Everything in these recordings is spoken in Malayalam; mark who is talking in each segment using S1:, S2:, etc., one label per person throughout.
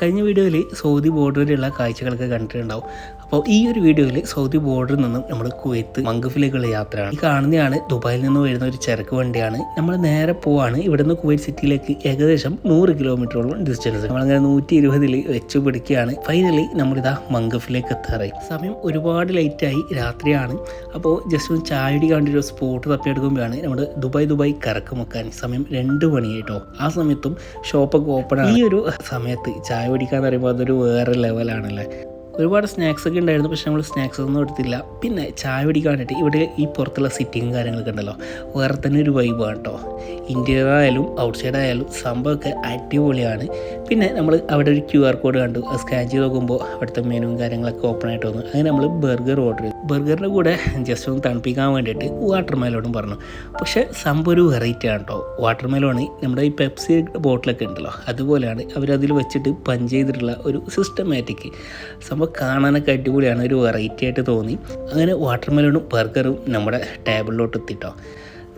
S1: കഴിഞ്ഞ വീഡിയോയിൽ സൗദി ബോർഡറിലുള്ള കാഴ്ചകളൊക്കെ കണ്ടിട്ടുണ്ടാവും. അപ്പോൾ ഈ ഒരു വീഡിയോയിൽ സൗദി ബോർഡറിൽ നിന്നും നമ്മൾ കുവൈത്ത് മങ്കഫിലേക്കുള്ള യാത്രയാണ്. ഈ കാണുന്നതാണ് ദുബായിൽ നിന്ന് വരുന്ന ഒരു ചരക്ക് വണ്ടിയാണ്. നമ്മൾ നേരെ പോവാണ്. ഇവിടുന്ന് കുവൈറ്റ് സിറ്റിയിലേക്ക് ഏകദേശം നൂറ് കിലോമീറ്ററോളം ഡിസ്റ്റൻസ് നമ്മളങ്ങനെ നൂറ്റി ഇരുപതിൽ വെച്ച് പിടിക്കുകയാണ്. ഫൈനലി നമ്മളിതാ മങ്കഫിലേക്ക് എത്താറായി. സമയം ഒരുപാട് ലേറ്റായി രാത്രിയാണ്. അപ്പോൾ ജസ്റ്റ് ഒന്ന് ചായടി കുടിക്കാൻ ഒരു സ്പോട്ട് തപ്പിയെടുക്കുമ്പോഴാണ് നമ്മൾ ദുബായ് ദുബായ് കറക്കം വെക്കാൻ സമയം രണ്ട് മണിയായിട്ടോ. ആ സമയത്തും ഷോപ്പൊക്കെ ഓപ്പൺ ആണ്. ഈ ഒരു സമയത്ത് ചായ കുടിക്കാന്ന് പറയുമ്പോൾ അതൊരു വേറെ ലെവലാണല്ലേ ഒരുപാട് സ്നാക്സ് ഒക്കെ ഉണ്ടായിരുന്നു പക്ഷെ നമ്മൾ സ്നാക്സ് ഒന്നും എടുത്തില്ല. പിന്നെ ചായ കുടിക്കാൻ വേണ്ടിയിട്ട് ഇവിടെ ഈ പുറത്തുള്ള സിറ്റിങ്ങും കാര്യങ്ങളൊക്കെ ഉണ്ടല്ലോ. വേറെ തന്നെ ഒരു വൈബാണ് കേട്ടോ ഇന്റീരിയർ ഔട്ട് സൈഡ് ആയാലും സംഭവമൊക്കെ അടിപൊളിയാണ്. പിന്നെ നമ്മൾ അവിടെ ഒരു ക്യു ആർ കോഡ് കണ്ടു സ്കാൻ ചെയ്ത് നോക്കുമ്പോൾ അവിടുത്തെ മെനുവും കാര്യങ്ങളൊക്കെ ഓപ്പൺ ആയിട്ട് വന്നു. അങ്ങനെ നമ്മൾ ബർഗർ ഓർഡർ ചെയ്തു. ബർഗറിന്റെ കൂടെ ജസ്റ്റ് ഒന്ന് തണുപ്പിക്കാൻ വേണ്ടിയിട്ട് വാട്ടർ മെലോണും പറഞ്ഞു. പക്ഷേ സംഭവം ഒരു വെറൈറ്റി ആണ് കേട്ടോ വാട്ടർ മെലോണ് നമ്മുടെ ഈ പെപ്സി ബോട്ടിലൊക്കെ ഉണ്ടല്ലോ അതുപോലെയാണ് അവരതിൽ വെച്ചിട്ട് പഞ്ച് ചെയ്തിട്ടുള്ള ഒരു സിസ്റ്റമാറ്റിക് സംഭവം കാണാനൊക്കെ അടിപൊളിയാണ് ഒരു വെറൈറ്റി ആയിട്ട് തോന്നി. അങ്ങനെ വാട്ടർ മെലോണും ബർഗറും നമ്മുടെ ടേബിളിലോട്ട് എത്തിട്ടോ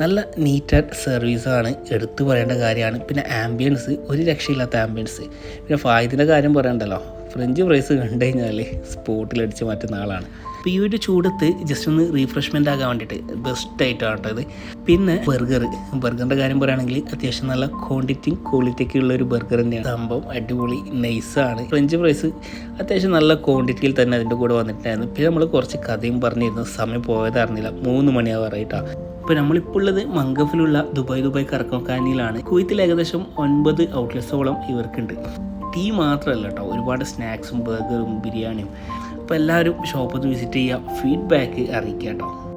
S1: നല്ല നീറ്റ് ആൻഡ് സർവീസാണ് എടുത്തു പറയേണ്ട കാര്യമാണ്. പിന്നെ ആംബിയൻസ് ഒരു രക്ഷയില്ലാത്ത ആംബിയൻസ് പിന്നെ ഫായതിന്റെ കാര്യം പറയണ്ടല്ലോ. ഫ്രഞ്ച് ഫ്രൈസ് കണ്ടു കഴിഞ്ഞാൽ സ്പോട്ടിലടിച്ച് മാറ്റുന്ന ആളാണ്. അപ്പോൾ ഈ ഒരു ചൂടത്ത് ജസ്റ്റ് ഒന്ന് റീഫ്രഷ്മെന്റ് ആകാൻ വേണ്ടിയിട്ട് ബെസ്റ്റ് ആയിട്ടാണ് ഇത്. പിന്നെ ബർഗർ ബർഗറിന്റെ കാര്യം പറയുകയാണെങ്കിൽ അത്യാവശ്യം നല്ല ക്വാണ്ടിറ്റിയും ക്വാളിറ്റിയൊക്കെ ഉള്ള ഒരു ബർഗർ തന്നെയാണ്. സംഭവം അടിപൊളി നൈസാണ് ഫ്രഞ്ച് ഫ്രൈസ് അത്യാവശ്യം നല്ല ക്വാണ്ടിറ്റിയിൽ തന്നെ അതിന്റെ കൂടെ വന്നിട്ടുണ്ടായിരുന്നു. പിന്നെ നമ്മൾ കുറച്ച് കഥയും പറഞ്ഞിരുന്നു. സമയം പോയതറിഞ്ഞില്ല മൂന്ന് മണിയാവാറായിട്ടാണ് ഇപ്പോൾ നമ്മളിപ്പോൾ ഉള്ളത് മങ്കഫിലുള്ള ദുബായ് ദുബായ് കറക്കോക്കാനിയിലാണ് കുവൈത്തിൽ ഏകദേശം ഒൻപത് ഔട്ട്ലെറ്റ്സോളം ഇവർക്കുണ്ട്. ടീ മാത്രമല്ല കേട്ടോ. ഒരുപാട് സ്നാക്സും ബർഗറും ബിരിയാണിയും. അപ്പോൾ എല്ലാവരും ഷോപ്പൊന്ന് വിസിറ്റ് ചെയ്യുക. ഫീഡ്ബാക്ക് അറിയിക്കുക കേട്ടോ.